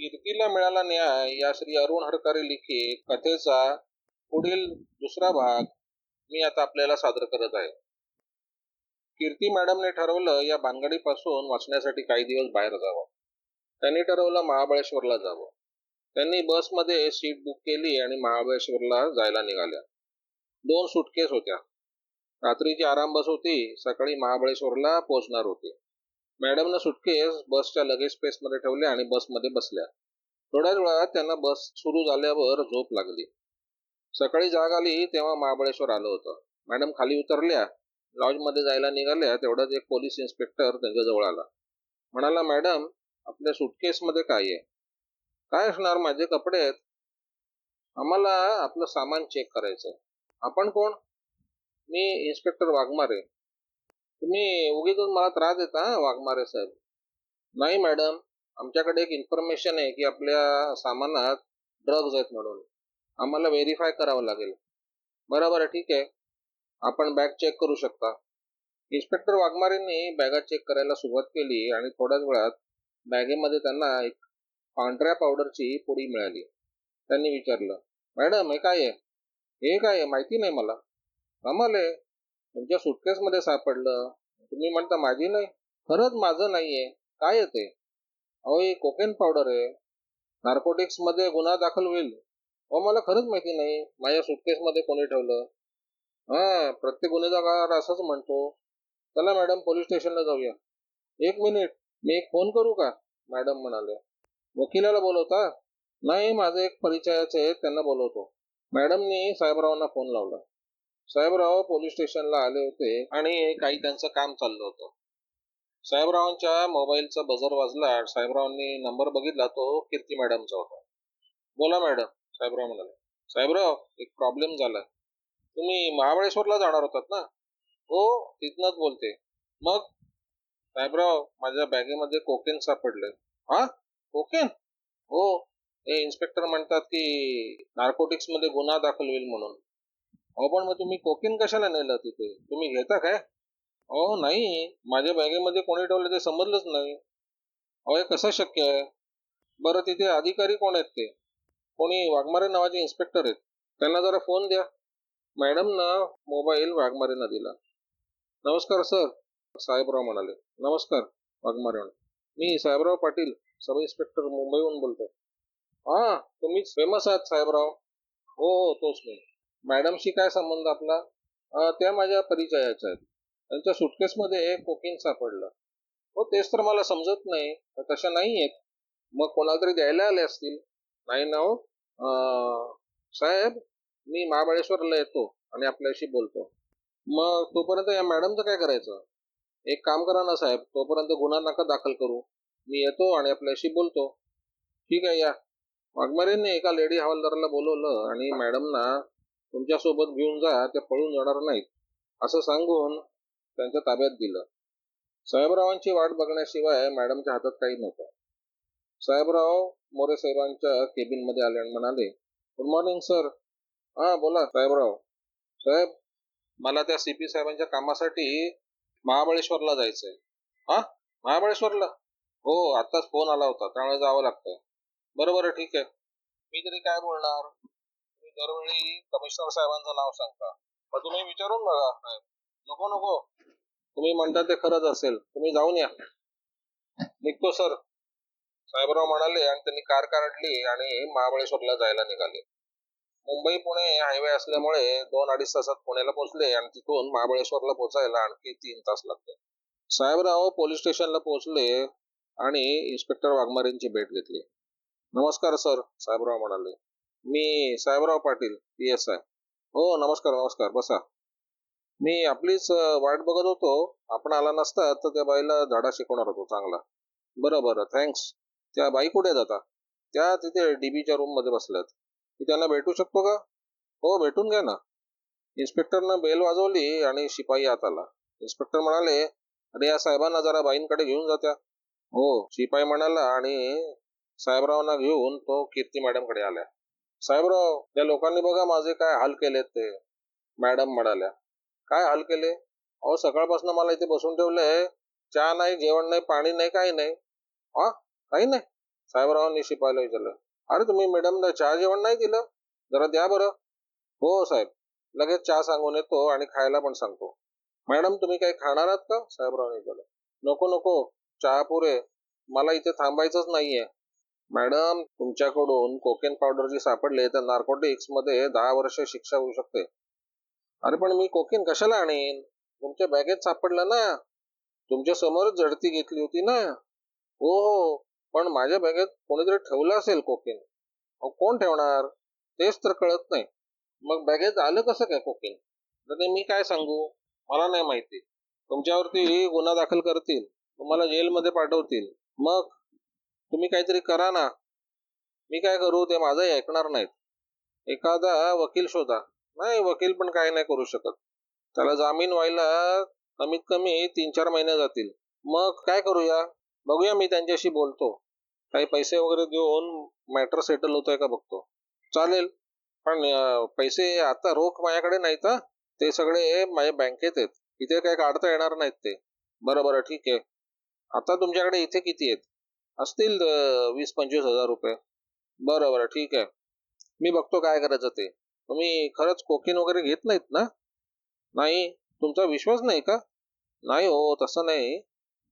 कीर्तीला मिळाला न्याय या श्री अरुण हरकारे लिखित कथेचा पुढील दुसरा भाग मी आता आपल्याला सादर करत आहे. कीर्ती मॅडमने ठरवलं या भानगडीपासून वाचण्यासाठी काही दिवस बाहेर जावं. त्यांनी ठरवलं महाबळेश्वरला जावं. त्यांनी बसमध्ये सीट बुक केली आणि महाबळेश्वरला जायला निघाल्या. दोन सुटकेस होत्या. रात्रीची आराम बस होती. सकाळी महाबळेश्वरला पोहोचणार होते. मॅडमनं सुटकेस बसच्या लगेज स्पेसमध्ये ठेवले आणि बसमध्ये बसल्या. थोड्याच वेळात त्यांना बस सुरू झाल्यावर झोप लागली. सकाळी जाग आली तेव्हा महाबळेश्वर आलं होतं. मॅडम खाली उतरल्या लॉजमध्ये जायला निघाल्या तेवढाच एक पोलीस इन्स्पेक्टर त्यांच्याजवळ आला. म्हणाला मॅडम आपल्या सुटकेसमध्ये काय आहे? काय असणार? माझे कपडे आहेत. आम्हाला आपलं सामान चेक करायचं आपण कोण? मी इन्स्पेक्टर वाघमारे. तुम्ही उगीच मला त्रास देता वाघमारे साहेब. नाही मॅडम आमच्याकडे एक इन्फॉर्मेशन आहे की आपल्या सामानात ड्रग्ज आहेत म्हणून. आम्हाला व्हेरीफाय करावं लागेल. बरोबर आहे ठीक आहे. आपण बॅग चेक करू शकता. इन्स्पेक्टर वाघमारेंनी बॅगा चेक करायला सुरुवात केली आणि थोड्याच वेळात बॅगेमध्ये त्यांना एक पांढऱ्या पावडरची पुडी मिळाली. त्यांनी विचारलं मॅडम हे काय आहे? हे काय आहे? माहिती नाही मला. कमाल आहे तुमच्या सुटकेसमध्ये सापडलं. तुम्ही म्हणता माझी नाही. खरंच माझं नाहीये. काय येते अहो ही कोकेन पावडर आहे. नार्कोटिक्समध्ये गुन्हा दाखल होईल. अहो मला खरंच माहिती नाही. माझ्या सुटकेसमध्ये कोणी ठेवलं? हा प्रत्येक गुन्हेगार असंच म्हणतो. चला मॅडम पोलीस स्टेशनला जाऊया. एक मिनिट. मी एक फोन करू का? मॅडम म्हणाले. वकिलाला बोलवता? नाही माझे एक परिचयाचे आहेत त्यांना बोलवतो. मॅडमनी साहेबरावांना फोन लावला. साहेबराव पोलीस स्टेशनला आले होते आणि काही त्यांचं काम चाललं होतं. साहेबरावांच्या मोबाईलचा बजर वाजला. साहेबरावांनी नंबर बघितला. तो कीर्ती मॅडमचा होता. बोला मॅडम साहेबराव म्हणाले. साहेबराव एक प्रॉब्लेम झालाय तुम्ही महाबळेश्वरला जाणार होतात ना? हो तिथनंच बोलते. मग? साहेबराव माझ्या बॅगेमध्ये कोकेन सापडले. हा? कोकेन? हो. हे इन्स्पेक्टर म्हणतात की नार्कोटिक्समध्ये गुन्हा दाखल होईल म्हणून. अहो पण मग तुम्ही कोकीन कशाला नेलं तिथे? तुम्ही घेता काय? अहो नाही. माझ्या बॅगेमध्ये कोणी ठेवलं ते समजलंच नाही. अहो हे कसं शक्य आहे? बरं तिथे अधिकारी कोण आहेत ते? कोणी वाघमारे नावाचे इन्स्पेक्टर आहेत? त्यांना जरा फोन द्या. मॅडमनं मोबाईल वाघमारेंना दिला नमस्कार सर साहेबराव म्हणाले. नमस्कार वाघमारे मी साहेबराव पाटील सब इन्स्पेक्टर मुंबईहून बोलतो हा तुम्हीच फेमस आहात साहेबराव. हो हो तोच मी. मॅडमशी काय संबंध आपला? त्या माझ्या परिचयाच्या आहेत. त्यांच्या सुटकेसमध्ये कोकीन सापडलं. हो तेच तर मला समजत नाही. तशा नाही आहेत मग कोणाला तरी द्यायला आले असतील? नाही ना हो. साहेब मी महाबळेश्वरला येतो आणि आपल्याशी बोलतो. मग तोपर्यंत या मॅडमचं काय करायचं? एक काम करा ना साहेब तोपर्यंत गुन्हा नका दाखल करू. मी येतो आणि आपल्याशी बोलतो. ठीक आहे या. वाघमारेंनी एका लेडी हवालदाराला बोलवलं आणि मॅडमना तुमच्यासोबत घेऊन जा त्या पळून जाणार नाहीत. असं सांगून त्यांच्या ताब्यात दिलं. साहेबरावांची वाट बघण्याशिवाय मॅडमच्या हातात काही नव्हतं. साहेबराव मोरे साहेबांच्या केबिनमध्ये आले आणि म्हणाले गुड मॉर्निंग सर हा बोला साहेबराव. साहेब मला त्या सीपी साहेबांच्या कामासाठी महाबळेश्वरला जायचंय. हा? महाबळेश्वरला? हो आताच फोन आला होता त्यामुळे जावं लागतंय. बरोबर ठीक आहे. मी तरी काय बोलणार? दरवेळी कमिशनर साहेबांचं नाव सांगता. मग तुम्ही विचारून बघा साहेब. नको नको. तुम्ही म्हणता ते खरंच असेल. तुम्ही जाऊन या. निघतो सर. साहेबराव म्हणाले आणि त्यांनी कार काढली आणि महाबळेश्वरला जायला निघाले. मुंबई पुणे हायवे असल्यामुळे दोन अडीच तासात पुण्याला पोहोचले आणि तिथून महाबळेश्वरला पोहोचायला आणखी तीन तास लागले. साहेबराव पोलीस स्टेशनला पोहोचले आणि इन्स्पेक्टर वाघमारेंची भेट घेतली. नमस्कार सर साहेबराव म्हणाले. मी Sahebrao Patil P S I हो नमस्कार नमस्कार बसा. मी आपलीच वाट बघत होतो. आपण आला नसता तर त्या बाईला झाडा शिकवणार होतो चांगला. बरं बरं थँक्स त्या बाई कुठे जाता त्या तिथे डीबीच्या रूममध्ये बसल्यात. मी त्यांना भेटू शकतो का? हो भेटून घ्या ना. इन्स्पेक्टरनं बेल वाजवली आणि शिपाई आत आला. इन्स्पेक्टर म्हणाले अरे या साहेबांना जरा बाईंकडे घेऊन जात्या हो शिपाई म्हणाला आणि साहेबरावांना घेऊन तो कीर्ती मॅडमकडे आल्या साहेबराव त्या लोकांनी बघा माझे काय हाल केलेत ते. मॅडम म्हणाल्या. काय हाल केले? अहो सकाळपासून मला इथे बसून ठेवलंय चहा नाही जेवण नाही पाणी नाही काही नाही. हा काही नाही? साहेबरावांनी शिपायला विचारलं. अरे तुम्ही मॅडमला चहा जेवण नाही दिलं? जरा द्या बरं. हो साहेब. लगेच चहा सांगून येतो आणि खायला पण सांगतो. मॅडम तुम्ही काही खाणार आहात का? साहेबरावांनी विचारलं. नको नको. चहा पुरे. मला इथे थांबायचंच नाहीये. मॅडम तुमच्याकडून कोकेन पावडर जी सापडले तर नार्कोटिक्समध्ये दहा वर्ष शिक्षा होऊ शकते. अरे पण मी कोकेन कशाला आणेन? तुमच्या बॅगेत सापडलं ना. तुमच्या समोरच झडती घेतली होती ना. हो हो पण माझ्या बॅगेत कोणीतरी ठेवलं असेल कोकेन. अहो कोण ठेवणार? तेच तर कळत नाही. मग बॅगेत आलं कसं काय कोकेन? तर ते मी काय सांगू? मला नाही माहिती. तुमच्यावरती गुन्हा दाखल करतील. तुम्हाला जेलमध्ये पाठवतील. मग तुम्ही काहीतरी करा ना. मी काय करू ते माझंही ऐकणार नाहीत. एखादा वकील शोधा. नाही वकील पण काय नाही करू शकत. त्याला जामीन व्हायला कमीत कमी तीन चार महिने जातील. मग काय करूया? बघूया मी त्यांच्याशी बोलतो. काही पैसे वगैरे देऊन मॅटर सेटल होतोय का बघतो. चालेल. पण पैसे आता रोख माझ्याकडे नाही तर ते सगळे माझ्या बँकेत आहेत. इथे काही काढता येणार नाहीत ते. बरं बरं ठीक आहे. आता तुमच्याकडे इथे किती आहेत? असतील वीस पंचवीस हजार रुपये. बरं बरं ठीक आहे. मी बघतो काय करायचं ते. तुम्ही खरंच कोकीन वगैरे घेत नाहीत ना? नाही? तुमचा विश्वास नाही का? नाही हो तसं नाही.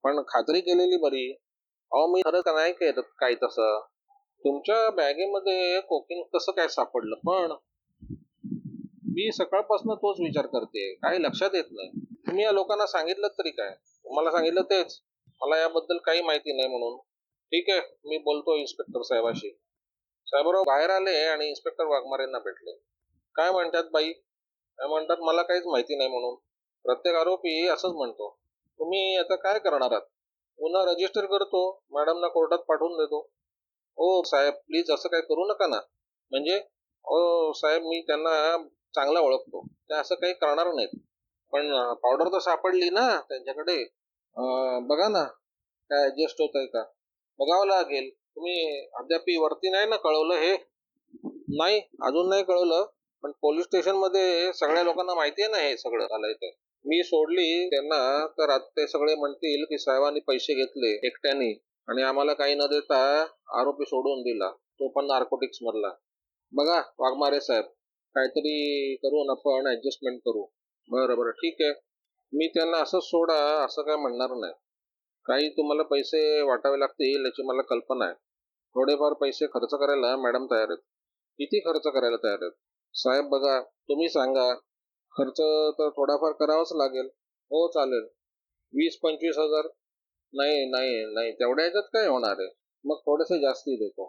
पण खात्री केलेली बरी. अहो मी खरं का नाही केलं काही तसं? तुमच्या बॅगेमध्ये कोकीन कसं काय सापडलं? पण मी सकाळपासून तोच विचार करते. काही लक्षात येत नाही. तुम्ही या लोकांना सांगितलं तरी काय? तुम्हाला सांगितलं तेच. मला याबद्दल काही माहिती नाही म्हणून. ठीक आहे मी बोलतो इन्स्पेक्टर साहेबाशी. साहेबराव बाहेर आले आणि इन्स्पेक्टर वाघमारेंना भेटले. काय म्हणतात बाई? काय म्हणतात? मला काहीच माहिती नाही म्हणून. प्रत्येक आरोपी असंच म्हणतो. तुम्ही आता काय करणार आहात? पुन्हा रजिस्टर करतो मॅडमना कोर्टात पाठवून देतो. ओ साहेब प्लीज असं काही करू नका ना. म्हणजे ओ साहेब मी त्यांना चांगला ओळखतो. ते असं काही करणार नाहीत. पण पावडर तर सापडली ना त्यांच्याकडे. बघा ना काय ॲडजस्ट होत आहे का? बघावं लागेल. तुम्ही अद्याप वरती नाही ना कळवलं हे? नाही अजून नाही कळवलं. पण पोलीस स्टेशनमध्ये सगळ्या लोकांना माहिती आहे ना हे सगळं झालंय ते. मी सोडली त्यांना तर ते सगळे म्हणतील की साहेबांनी पैसे घेतले एकट्याने आणि आम्हाला काही न देता आरोपी सोडून दिला. तो पण नार्कोटिक्स मधला. बघा वाघमारे साहेब काहीतरी करून आपण ऍडजस्टमेंट करू. बरं बरं ठीक आहे. मी त्यांना असंच सोडा असं काय म्हणणार नाही. काही तुम्हाला पैसे वाटावे लागतील याची मला कल्पना आहे. थोडेफार पैसे खर्च करायला मॅडम तयार आहेत. किती खर्च करायला तयार आहेत? साहेब बघा तुम्ही सांगा. खर्च तर थोडाफार करावाच लागेल. हो चालेल. वीस पंचवीस हजार? नाही नाही नाही. तेवढ्या ह्याच्यात काय होणार आहे? मग थोडेसे जास्ती देतो.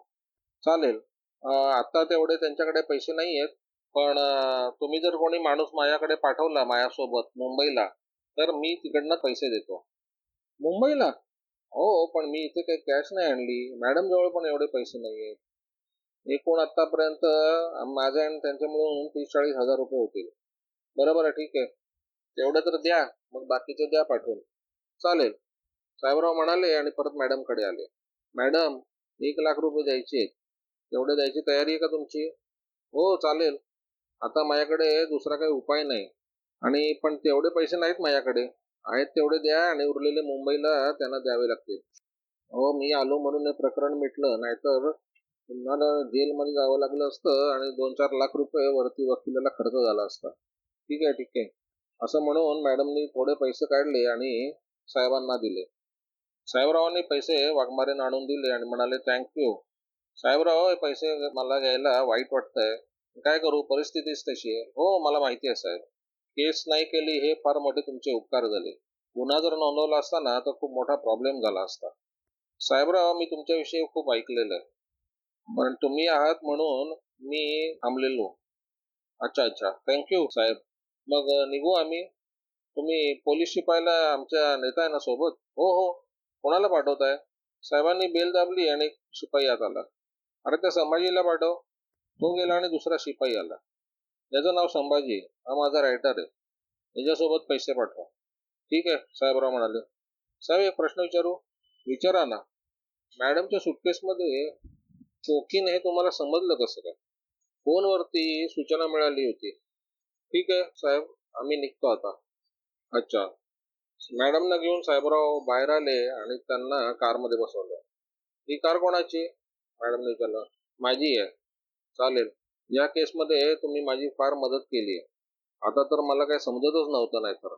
चालेल. आत्ता आता तेवढे त्यांच्याकडे पैसे नाही आहेत. पण तुम्ही जर कोणी माणूस माझ्याकडे पाठवला माझ्यासोबत मुंबईला तर मी तिकडनं पैसे देतो. मुंबईला? हो पण मी इथे काही कॅश नाही आणली. मॅडम जवळ पण एवढे पैसे नाही आहेत एकूण आतापर्यंत माझ्या आणि त्यांच्या मिळून तीस चाळीस हजार रुपये होतील बरोबर आहे ठीक आहे. तेवढं तर द्या मग बाकीचे द्या पाठवून. चालेल. साहेबराव म्हणाले आणि परत मॅडमकडे आले. मॅडम एक लाख रुपये द्यायचे आहेत. तेवढे द्यायची तयारी आहे का तुमची? हो चालेल. आता माझ्याकडे दुसरा काही उपाय नाही. आणि पण तेवढे पैसे नाहीत माझ्याकडे. आहेत तेवढे द्या आणि उरलेले मुंबईला त्यांना द्यावे लागतील. हो मी आलो म्हणून हे प्रकरण मिटलं नाहीतर तुम्हाला जेलमध्ये जावं लागलं असतं आणि दोन चार लाख रुपये वरती वकिलाला खर्च झाला असता. ठीक आहे ठीक आहे. असं म्हणून मॅडमनी थोडे पैसे काढले आणि साहेबांना दिले. साहेबरावांनी पैसे वाघमारेनं आणून दिले आणि म्हणाले थँक्यू साहेबराव हे पैसे मला घ्यायला वाईट वाटतंय. काय करू? परिस्थितीच तशी आहे. हो मला माहिती आहे साहेब. केस नाही केली हे फार मोठे तुमचे उपकार झाले. गुन्हा जर नोंदवला असता ना तर खूप मोठा प्रॉब्लेम झाला असता. साहेबराव मी तुमच्याविषयी खूप ऐकलेलं आहे. पण तुम्ही आहात म्हणून मी थांबलेलो. अच्छा अच्छा. थँक्यू साहेब. मग निघू आम्ही? तुम्ही पोलीस शिपायला आमच्या नेता आहे ना सोबत? हो हो. कोणाला पाठवताय? साहेबांनी बेल दाबली आणि शिपाई आत आला. अरे त्या संभाजीला पाठव. तो गेला आणि दुसरा शिपाई आला. त्याचं नाव संभाजी हा माझा रायटर आहे. याच्यासोबत पैसे पाठवा. ठीक आहे? साहेबराव म्हणाले. साहेब एक प्रश्न विचारू? विचारा ना. मॅडमच्या सुटकेसमध्ये चोकीन हे तुम्हाला समजलं कसं काय? फोनवरती सूचना मिळाली होती. ठीक आहे साहेब. आम्ही निघतो आता. अच्छा. मॅडमना घेऊन साहेबराव बाहेर आले आणि त्यांना कारमध्ये बसवलं. ही कार कोणाची? मॅडमने विचारलं. माझी आहे. चालेल. या केसमध्ये तुम्ही माझी फार मदत केली आहे. आता तर मला काही समजतच नव्हतं नाही खरं.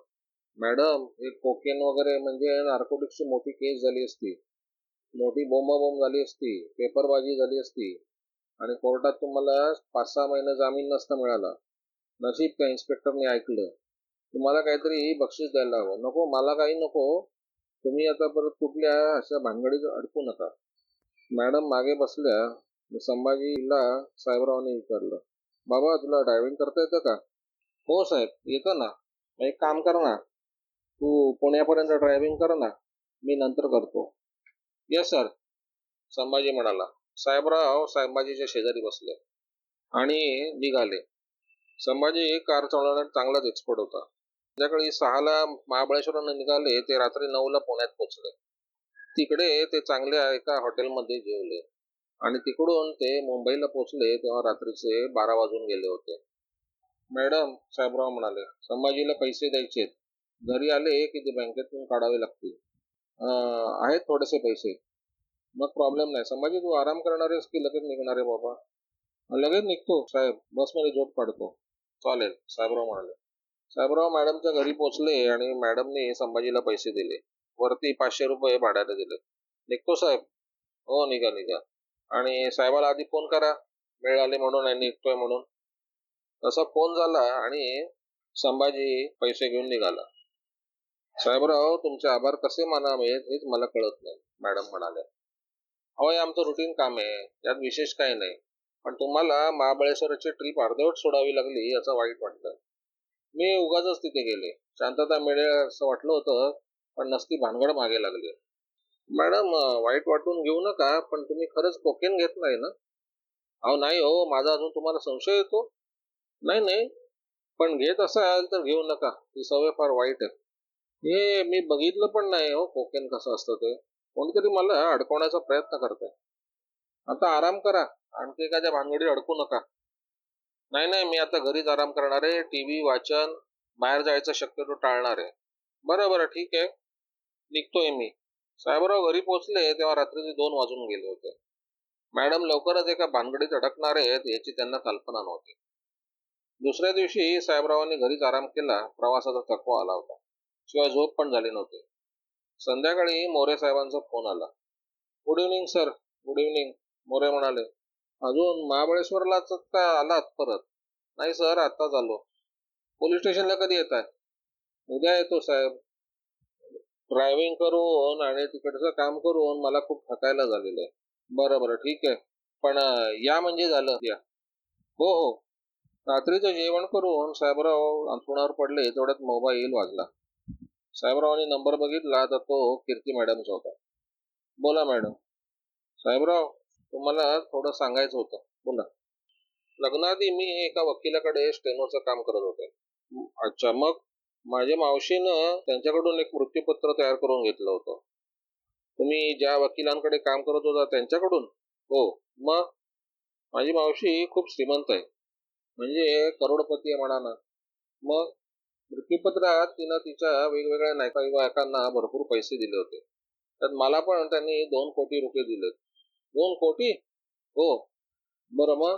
मॅडम हे कोकेन वगैरे म्हणजे नार्कोटिक्सची मोठी केस झाली असती. मोठी बोंबाबोंब झाली असती पेपरबाजी झाली असती. आणि कोर्टात तुम्हाला पाच सहा महिने जामीन नसता मिळाला. नशीब त्या इन्स्पेक्टरने ऐकलं. तुम्हाला काहीतरी बक्षीस द्यायला हवं. नको मला काही नको. तुम्ही आता परत कुठल्या अशा भानगडीत अडकू नका. मॅडम मागे बसल्या संभाजीला साहेबरावांनी विचारलं बाबा तुला ड्रायव्हिंग करता येतं का? हो साहेब येतं ना. एक काम कर ना. तू पुण्यापर्यंत ड्रायव्हिंग कर ना. मी नंतर करतो. येस सर संभाजी म्हणाला. साहेबराव संभाजीच्या शेजारी बसले. आणि निघाले. संभाजी कार चालवण्यात चांगलाच एक्सपर्ट होता. त्याकडे सहाला महाबळेश्वरनं निघाले ते रात्री नऊला पुण्यात पोहोचले. तिकडे ते चांगल्या एका हॉटेलमध्ये जेवले. आणि तिकडून ते मुंबईला पोचले तेव्हा रात्रीचे बारा वाजून गेले होते. मॅडम साहेबराव म्हणाले संभाजीला पैसे द्यायचेत घरी आले की ते बँकेतून काढावे लागतील. आहेत थोडेसे पैसे. मग प्रॉब्लेम नाही. संभाजी तू आराम करणार आहेस की लगेच निघणार आहे बाबा? लगेच निघतो साहेब. बसमध्ये झोप काढतो. चालेल साहेबराव म्हणाले. साहेबराव मॅडमच्या घरी पोहोचले आणि मॅडमने संभाजीला पैसे दिले. वरती पाचशे रुपये भाड्याने दिले. निघतो साहेब. हो निघा निघा. आणि साहेबाला आधी फोन करा. वेळ म्हणून आणि निघतोय म्हणून. तसा फोन झाला आणि संभाजी पैसे घेऊन निघाला. साहेबराव तुमचे आभार कसे मानावेत हेच मला कळत नाही मॅडम म्हणाल्या. अहो हे आमचं रुटीन काम आहे. त्यात विशेष काही नाही. पण तुम्हाला महाबळेश्वरची ट्रिप अर्धवट सोडावी लागली याचा वाईट वाटतं. मी उगाच तिथे गेले. शांतता मिळेल असं वाटलं होतं पण नसती भानगड मागे लागली. मॅडम वाईट वाटून घेऊ नका पण तुम्ही खरंच कोकेन घेत नाही ना? अहो नाही हो माझा अजून तुम्हाला संशय येतो. नाही नाही पण घेत असाल तर घेऊ नका ही सवय फार वाईट आहे. हे मी बघितलं पण नाही हो कोकेन कसं असतं ते. कोणीतरी मला अडकवण्याचा प्रयत्न करतंय. आता आराम करा आणखी एखाद्या भानगडीत अडकू नका. नाही नाही मी आता घरीच आराम करणार आहे टीव्ही वाचन बाहेर जायचं शक्यतो टाळणार आहे. बरं बरं ठीक आहे. निघतोय मी. साहेबराव घरी पोहोचले तेव्हा रात्रीचे दोन वाजून गेले होते. मॅडम लवकरच एका भानगडीत अडकणार आहेत याची त्यांना कल्पना नव्हती. दुसऱ्या दिवशी साहेबरावांनी घरीच आराम केला प्रवासाचा थकवा आला होता. शिवाय झोप पण झाली नव्हती. संध्याकाळी मोरे साहेबांचा फोन आला. Good evening sir good evening More म्हणाले. अजून महाबळेश्वरलाच का आलात परत? नाही सर आत्ताच आलो. पोलीस स्टेशनला कधी येत आहे उद्या येतो साहेब. ड्रायव्हिंग करून आणि तिकडचं काम करून मला खूप थकायला झालेलं आहे. बरं बरं ठीक आहे. पण या म्हणजे झालं. या. हो हो. रात्रीचं जेवण करून साहेबराव अंथरुणावर पडले तेवढ्यात मोबाईल वाजला. साहेबरावांनी नंबर बघितला तर तो कीर्ती मॅडमचा होता. बोला मॅडम. साहेबराव तुम्हाला थोडं सांगायचं होतं. बोला. लग्नाआधी मी एका वकिलाकडे स्टेनोचं काम करत होते. अच्छा मग? माझ्या मावशीनं त्यांच्याकडून एक मृत्यूपत्र तयार करून घेतलं होतं. तुम्ही ज्या वकिलांकडे काम करत होता त्यांच्याकडून? हो. मग? माझी मावशी खूप श्रीमंत आहे. म्हणजे करोडपती आहे म्हणा ना मग? मृत्यूपत्रात तिनं तिच्या वेगवेगळ्या नातेवाईकांना भरपूर पैसे दिले होते. त्यात मला पण त्यांनी दोन कोटी रुपये दिलेत. दोन कोटी? हो. बरं मग?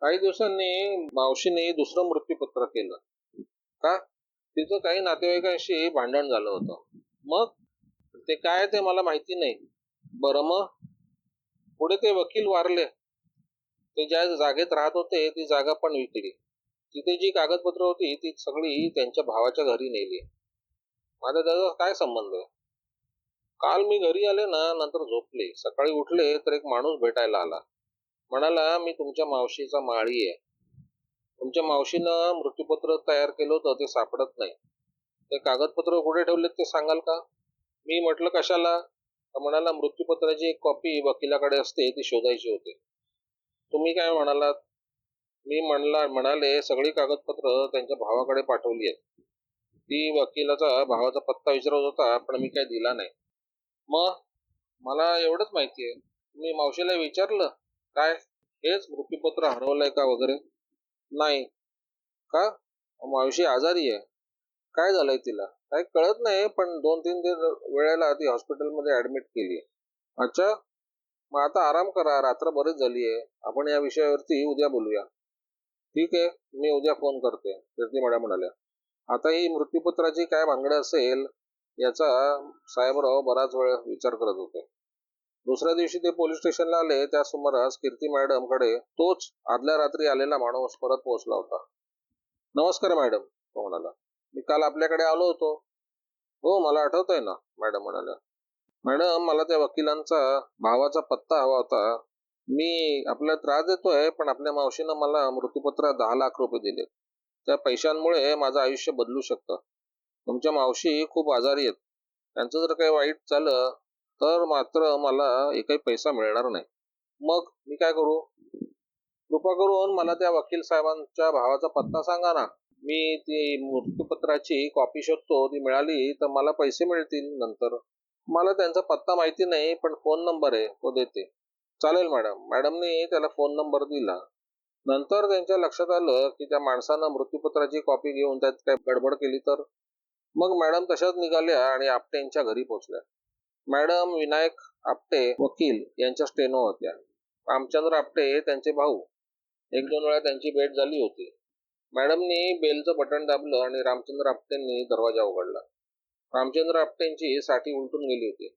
काही दिवसांनी मावशीने दुसरं मृत्यूपत्र केलं. का? तिचं काही नातेवाईकांशी भांडण झालं होतं. मग? ते काय ते मला माहिती नाही. बरं मग? पुढे ते वकील वारले. ते ज्या जागेत राहत होते ती जागा पण विकली. तिथे जी कागदपत्र होती ती सगळी त्यांच्या भावाच्या घरी नेली. माझा त्याचा काय संबंध? आहे काल मी घरी आले ना नंतर झोपले. सकाळी उठले तर एक माणूस भेटायला आला. म्हणाला मी तुमच्या मावशीचा माळी आहे. तुमच्या मावशीनं मृत्यूपत्र तयार केलं होतं ते सापडत नाही. ते कागदपत्र कुठे ठेवलेत ते सांगाल का? मी म्हटलं कशाला? तर म्हणाला मृत्यूपत्राची एक कॉपी वकिलाकडे असते ती शोधायची होती. तुम्ही काय म्हणालात? मी म्हणला म्हणाले सगळी कागदपत्र त्यांच्या भावाकडे पाठवली आहेत. ती वकिलाचा भावाचा पत्ता विचारत होता पण मी काय दिला नाही. मग? मला एवढंच माहिती आहे तुम्ही मावशीला विचारलं काय? हेच मृत्यूपत्र हरवलंय का वगैरे? नाही. का? मावशी आजारी आहे. काय झालंय तिला? काय कळत नाही पण दोन तीन दिवस वेळेला ती हॉस्पिटलमध्ये ऍडमिट केली. अच्छा? मग आता आराम करा रात्र बरीच झाली आहे. आपण या विषयावरती उद्या बोलूया. ठीक आहे मी उद्या फोन करते कीर्ती मॅडम म्हणाल्या. आता ही मृत्यूपत्राची काय भांगड असेल याचा साहेबराव बराच वेळ विचार करत होते. दुसऱ्या दिवशी ते पोलीस स्टेशनला आले. त्या सुमारास कीर्ती मॅडमकडे तोच आदल्या रात्री आलेला माणूस परत पोहोचला होता. नमस्कार मॅडम तो म्हणाला. मी काल आपल्याकडे आलो होतो. हो मला आठवत आहे ना मॅडम म्हणाल्या. मॅडम मला त्या वकिलांचा भावाचा पत्ता हवा होता. मी आपल्याला त्रास देतोय पण आपल्या मावशीनं मला मृत्यूपत्रात दहा लाख रुपये दिले. त्या पैशांमुळे माझं आयुष्य बदलू शकतं. तुमच्या मावशी खूप आजारी आहेत. त्यांचं जर काही वाईट झालं तर मात्र मला एकही पैसा मिळणार नाही. मग मी काय करू? कृपा करून मला त्या वकील साहेबांच्या भावाचा पत्ता सांगा ना. मी ती मृत्यूपत्राची कॉपी शोधतो ती मिळाली तर मला पैसे मिळतील नंतर. मला त्यांचा पत्ता माहिती नाही पण फोन नंबर आहे तो देते. चालेल मॅडम. मॅडमने त्याला फोन नंबर दिला. नंतर त्यांच्या लक्षात आलं की त्या माणसानं मृत्यूपत्राची कॉपी घेऊन त्यात काय गडबड केली तर? मग मॅडम तशाच निघाल्या आणि आपट्यांच्या घरी पोहोचल्या. मॅडम विनायक आपटे वकील यांच्या स्टेनो होत्या रामचंद्र आपटे त्यांचे भाऊ. एक दोन वेळा त्यांची भेट झाली होती. मॅडमनी बेलचं बटन दाबलं आणि रामचंद्र आपटेंनी दरवाजा उघडला. रामचंद्र आपटेंची साठी उलटून गेली होती.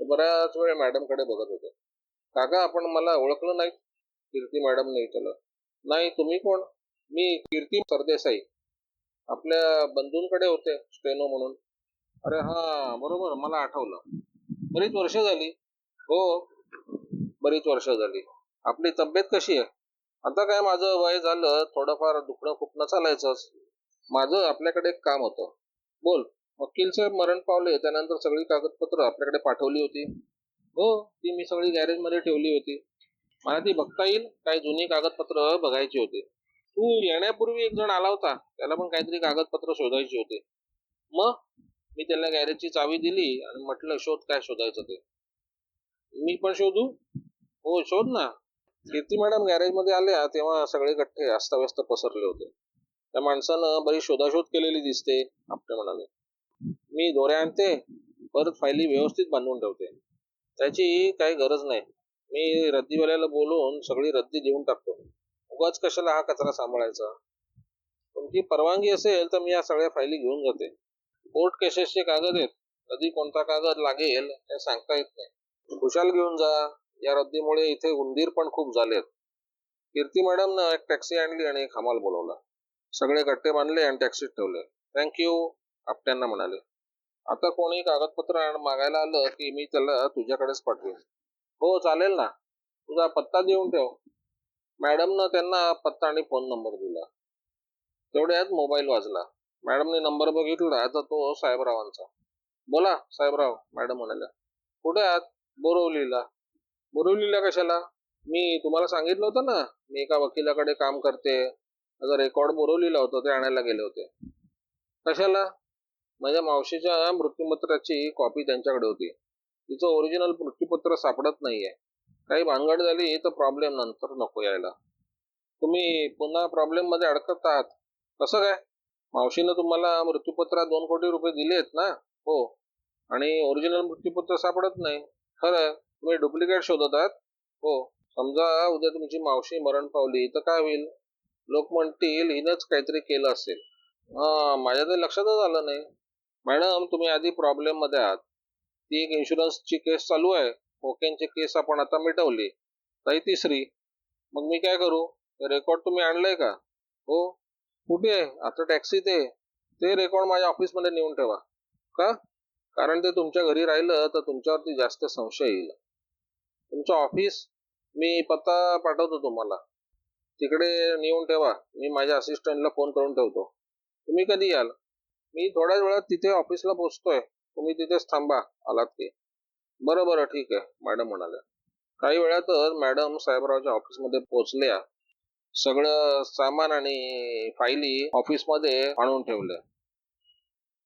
ते बराच वेळ मॅडमकडे बघत होते. काका आपण मला ओळखलं नाही? कीर्ती मॅडमने विचारलं. नाही तुम्ही कोण? मी कीर्ती सरदेसाई. आपल्या बंधूंकडे होते स्टेनो म्हणून. अरे हा बरोबर मला आठवलं. बरीच वर्ष झाली. हो बरीच वर्ष झाली. आपली तब्येत कशी आहे? आता काय माझं वय झालं थोडंफार दुखणं खुपणं चालायचंच माझं आपल्याकडे एक काम होतं. बोल वकील साहेब मरण पावले त्यानंतर सगळी कागदपत्र आपल्याकडे पाठवली होती. हो ती मी सगळी गॅरेजमध्ये ठेवली होती. मला ती बघता येईल काही जुनी कागदपत्र बघायची होती. तू येण्यापूर्वी एक जण आला होता त्याला पण काहीतरी कागदपत्र शोधायची होती. मग? मी त्याला गॅरेजची चावी दिली आणि म्हटलं शोध काय शोधायचं ते? मी पण शोधू. हो शोध ना. कीर्ती मॅडम गॅरेजमध्ये आल्या तेव्हा सगळे गठ्ठे अस्ताव्यस्त पसरले होते. त्या माणसानं बरी शोधाशोध केलेली दिसते आपले म्हणाले मी दोऱ्या आणते परत फायली व्यवस्थित बांधून ठेवते. त्याची काही गरज नाही. मी रद्दीवाल्याला बोलून सगळी रद्दी देऊन टाकतो. उगाच कशाला हा कचरा सांभाळायचा? तुमची परवानगी असेल तर मी या सगळ्या फायली घेऊन जाते. कोर्ट केसेसचे कागद आहेत. कधी कोणता कागद लागेल हे सांगता येत नाही. खुशाल घेऊन जा. या रद्दीमुळे इथे उंदीर पण खूप झालेत. कीर्ती मॅडमनं एक टॅक्सी आणली आणि एक हमाल बोलवला. सगळे गट्टे बांधले आणि टॅक्सीत ठेवले. थँक्यू आपट्यांना म्हणाले. आता कोणी कागदपत्र मागायला आलं की मी त्याला तुझ्याकडेच पाठवेन. हो चालेल ना. तुझा पत्ता देऊन ठेव. मॅडमनं त्यांना पत्ता आणि फोन नंबर दिला. तेवढ्यात मोबाईल वाजला. मॅडमने नंबर बघितला तर तो साहेबरावांचा. बोला साहेबराव मॅडम म्हणाल्या. कुठे आहात? बोरवलीला. बोरवलीला कशाला? मी तुम्हाला सांगितलं होतं ना मी एका वकिलाकडे काम करते. माझा रेकॉर्ड बोरवलीला होतं ते आणायला गेले होते. कशाला? माझ्या मावशीच्या मृत्यूपत्राची कॉपी त्यांच्याकडे होती. तिचं ओरिजिनल मृत्यूपत्र सापडत नाहीये. काही भानगड झाली तर प्रॉब्लेम नंतर नको यायला. तुम्ही पुन्हा प्रॉब्लेममध्ये अडकत आहात. कसं काय? मावशीनं तुम्हाला मृत्यूपत्रात दोन कोटी रुपये दिले आहेत ना? हो. आणि ओरिजिनल मृत्यूपत्र सापडत नाही. खरं? तुम्ही डुप्लिकेट शोधत आहात? हो. समजा उद्या तुमची मावशी मरण पावली तर काय होईल? लोक म्हणतील हिनंच काहीतरी केलं असेल. हा माझ्या तर लक्षातच आलं नाही. मॅडम तुम्ही आधी प्रॉब्लेममध्ये आहात. ती एक इन्शुरन्सची केस चालू आहे. ओकेनची केस आपण आता मिटवली. ताई तिसरी. मग मी काय करू? रेकॉर्ड तुम्ही आणलंय का? हो. कुठे आहे? आता टॅक्सीत आहे. ते रेकॉर्ड माझ्या ऑफिसमध्ये नेऊन ठेवा. का? कारण ते तुमच्या घरी राहिलं तर तुमच्यावरती जास्त संशय येईल. तुमचं ऑफिस मी पत्ता पाठवतो तुम्हाला. तिकडे नेऊन ठेवा. मी माझ्या असिस्टंटला फोन करून ठेवतो. तुम्ही कधी याल? मी थोड्याच वेळात तिथे ऑफिसला पोहोचतोय तुम्ही तिथेच थांबा. आलात की? बरं बरं. ठीक आहे. मॅडम म्हणाल्या. काही वेळातच मॅडम साहेबरावच्या ऑफिसमध्ये पोचल्या. सगळं सामान आणि फायली ऑफिसमध्ये आणून ठेवल्या.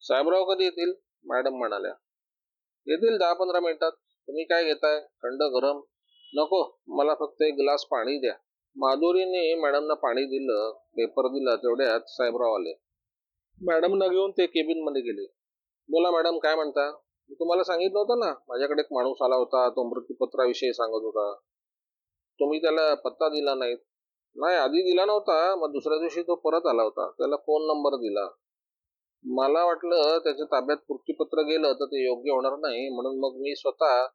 साहेबराव कधी येतील? मॅडम म्हणाल्या. येतील दहा पंधरा मिनिटात. तुम्ही काय घेताय? थंड गरम? नको मला फक्त एक ग्लास पाणी द्या. माधुरीने मॅडमना पाणी दिलं पेपर दिला तेवढ्यात साहेबराव आले. मॅडमना घेऊन ते केबिनमध्ये गेले. बोला मॅडम काय म्हणता? मी तुम्हाला सांगितलं होतं ना माझ्याकडे एक माणूस आला होता तो मृत्यूपत्राविषयी सांगत होता. तुम्ही त्याला पत्ता दिला नाहीत. नाही आधी दिला नव्हता. मग दुसऱ्या दिवशी तो परत आला होता. त्याला फोन नंबर दिला. मला वाटलं त्याच्या ताब्यात मृत्यूपत्र गेलं तर ते योग्य होणार नाही. म्हणून मग मी स्वतः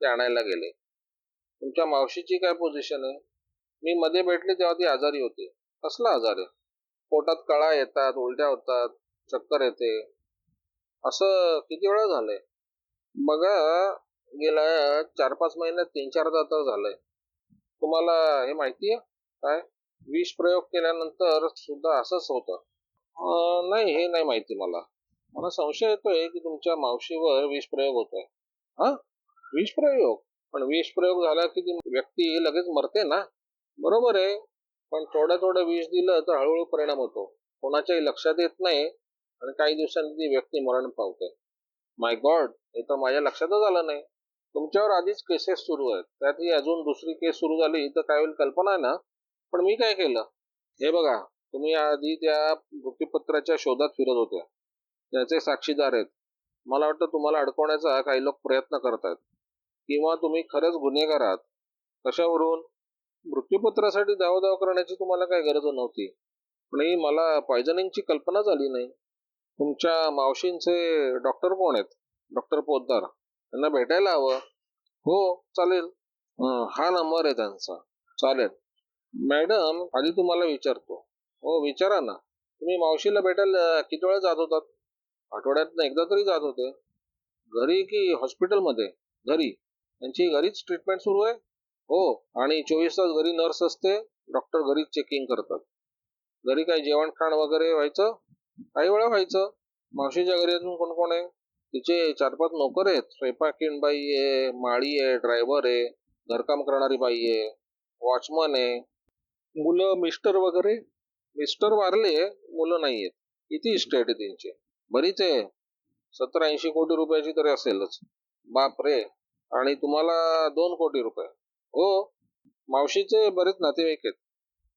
ते आणायला गेले. तुमच्या मावशीची काय पोझिशन आहे? मी मध्ये भेटले तेव्हा ती आजारी होते. कसला आजार? आहे पोटात कळा येतात उलट्या होतात चक्कर येते. असं किती वेळा झालंय? बघा गेल्या चार पाच महिन्यात तीन चार तर झालंय. तुम्हाला हे माहिती आहे काय? विष प्रयोग केल्यानंतर सुद्धा असंच होतं. नाही हे नाही माहिती मला. मला संशय येतोय की तुमच्या मावशीवर विष प्रयोग होतोय. हा? विष प्रयोग? पण विष प्रयोग झाला की ती व्यक्ती लगेच मरते ना? बरोबर आहे. पण थोडं थोडं विष दिलं तर हळूहळू परिणाम होतो. कोणाच्याही लक्षात येत नाही आणि काही दिवसांनी ती व्यक्ती मरण पावते. माय गॉड हे तर माझ्या लक्षातच आलं नाही. तुमच्यावर आधीच केसेस सुरू आहेत. त्यात ही अजून दुसरी केस सुरू झाली तर काय होईल कल्पना आहे ना? पण मी काय केलं? हे बघा तुम्ही आधी त्या मृत्यूपत्राच्या शोधात फिरत होत्या. त्याचे साक्षीदार आहेत. मला वाटतं तुम्हाला अडकवण्याचा काही लोक प्रयत्न करतात किंवा तुम्ही खरंच गुन्हेगार आहात. कशावरून? मृत्यूपत्रासाठी दावादाव करण्याची तुम्हाला काही गरज नव्हती. पण ही मला पॉयझनिंगची कल्पना झाली नाही. तुमच्या मावशींचे डॉक्टर कोण आहेत? डॉक्टर पोद्दार त्यांना भेटायला हवं. हो चालेल. हा नंबर आहे त्यांचा. चालेल. मॅडम आधी तुम्हाला विचारतो. हो विचारा ना. तुम्ही मावशीला भेटायला किती वेळा जात होतात? आठवड्यातनं एकदा तरी जात होते. घरी की हॉस्पिटलमध्ये? घरी. त्यांची घरीच ट्रीटमेंट सुरू आहे? हो आणि चोवीस तास घरी नर्स असते डॉक्टर घरीच चेकिंग करतात. घरी काही जेवण खाण वगैरे व्हायचं? काही वेळा व्हायचं. मावशीच्या घरी अजून कोण कोण आहे? तिचे चार पाच नोकर आहेत. स्वयंपाकीण बाई आहे माळी आहे ड्रायव्हर आहे घरकाम करणारी बाई आहे वॉचमन आहे मुलं मिस्टर वगैरे मिस्टर वारले मुलं नाही आहेत किती इस्टेट आहे त्यांची? बरीच आहे. सत्तर ऐंशी कोटी रुपयाची तरी असेलच. बाप रे आणि तुम्हाला दोन कोटी रुपये. हो मावशीचे बरेच नातेवाईक आहेत.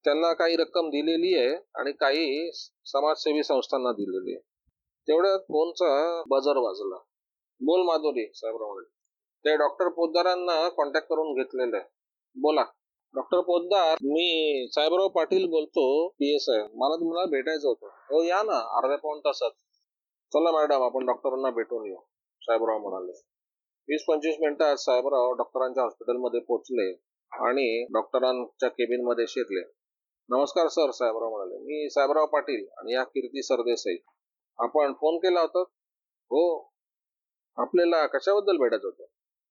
त्यांना काही रक्कम दिलेली आहे आणि काही समाजसेवी संस्थांना दिलेली आहे. तेवढ्यात फोनचा बजर वाजला. बोल माधुरी साहेबराव ते डॉक्टर पोद्दारांना कॉन्टॅक्ट करून घेतलेलं आहे. बोला. डॉक्टर पोद्दार मी साहेबराव पाटील बोलतो पी एस आय मला तुम्हाला भेटायचं होतं. हो या ना अर्ध्या पाऊण तासात. चला मॅडम आपण डॉक्टरांना भेटून येऊ. साहेबराव म्हणाले. वीस पंचवीस मिनिटात साहेबराव डॉक्टरांच्या हॉस्पिटलमध्ये पोहोचले आणि डॉक्टरांच्या केबिनमध्ये शिरले. नमस्कार सर साहेबराव म्हणाले. मी साहेबराव पाटील आणि या कीर्ती सरदेसाई आपण फोन केला होता? हो. आपल्याला कशाबद्दल भेटायचं होतं?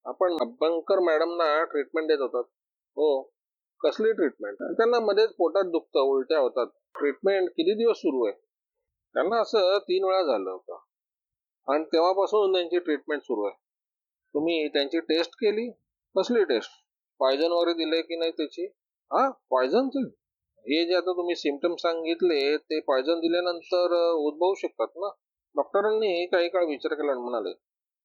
आपण अभ्यंकर मॅडमना ट्रीटमेंट देत होतात. हो. कसली ट्रीटमेंट त्यांना मध्येच पोटात दुखतं उलट्या होतात. ट्रीटमेंट किती दिवस सुरू आहे? त्यांना असं तीन वेळा झालं होतं. आणि तेव्हापासून त्यांची ट्रीटमेंट सुरू आहे. तुम्ही त्यांची टेस्ट केली? कसली टेस्ट पॉयझन वगैरे दिले की नाही त्याची? हा पॉयझनचं हे जे आता तुम्ही सिमटम सांगितले ते पॉयझन दिल्यानंतर उद्भवू शकतात ना? डॉक्टरांनी काही काळ विचार केला आणि म्हणाले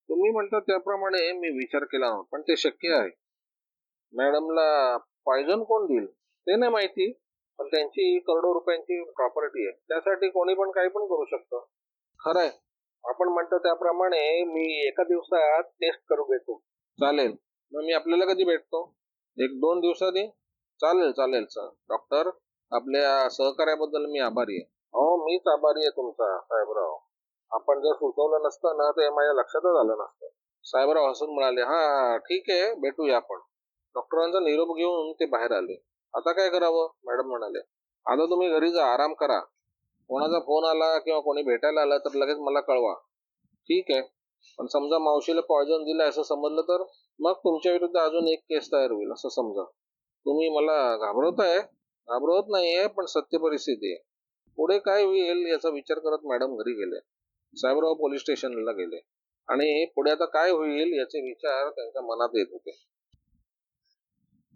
तुम्ही म्हणता त्याप्रमाणे मी विचार केला पण ते शक्य आहे. मॅडमला पॉयझन कोण देईल? ते नाही माहिती पण त्यांची करोडो रुपयांची प्रॉपर्टी आहे. त्यासाठी कोणी पण काही पण करू शकतं. खरंय आपण म्हणतो त्याप्रमाणे मी एका दिवसात टेस्ट करू घेतो. चालेल. मग मी आपल्याला कधी भेटतो? एक दोन दिवसांनी? चालेल चालेल सर डॉक्टर आपल्या सहकार्याबद्दल मी आभारी आहे. हो मीच आभारी आहे तुमचा साहेबराव. आपण जर सुचवलं नसतं ना ते माझ्या लक्षातच आलं नसतं. साहेबराव हसून म्हणाले हा ठीक आहे भेटूया आपण. डॉक्टरांचा निरोप घेऊन ते बाहेर आले. आता काय करावं? मॅडम म्हणाले आता तुम्ही घरी जा आराम करा. कोणाचा फोन आला किंवा कोणी भेटायला आला तर लगेच मला कळवा. ठीक आहे. पण समजा मावशीला पॉयझन दिलं असं समजलं तर? मग तुमच्या विरुद्ध अजून एक केस तयार होईल असं समजा. तुम्ही मला घाबरवताय घाबरवत नाहीये पण सत्य परिस्थिती आहे. पुढे काय होईल याचा विचार करत मॅडम घरी गेले. साहेबराव पोलीस स्टेशनला गेले. आणि पुढे आता काय होईल याचे विचार त्यांच्या मनात येत होते.